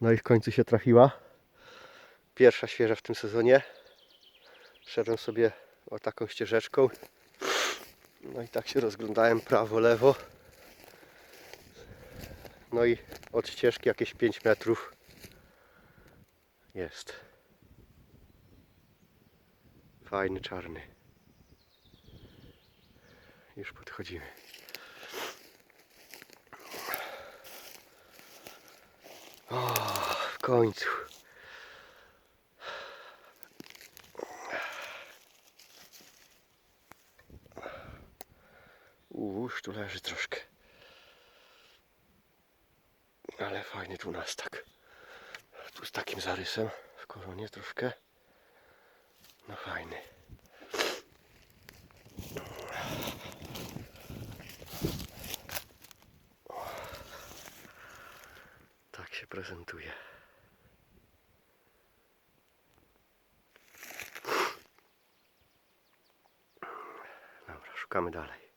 No i w końcu się trafiła. Pierwsza świeża w tym sezonie. Szedłem sobie o taką ścieżeczką. No i tak się rozglądałem prawo, lewo. No i od ścieżki jakieś 5 metrów jest. Fajny, czarny. Już podchodzimy. O, w końcu. Uż, tu leży troszkę. Ale fajny tu nas tak. Tu z takim zarysem w koronie troszkę. No fajny. Tak prezentuje. Dobra, szukamy dalej.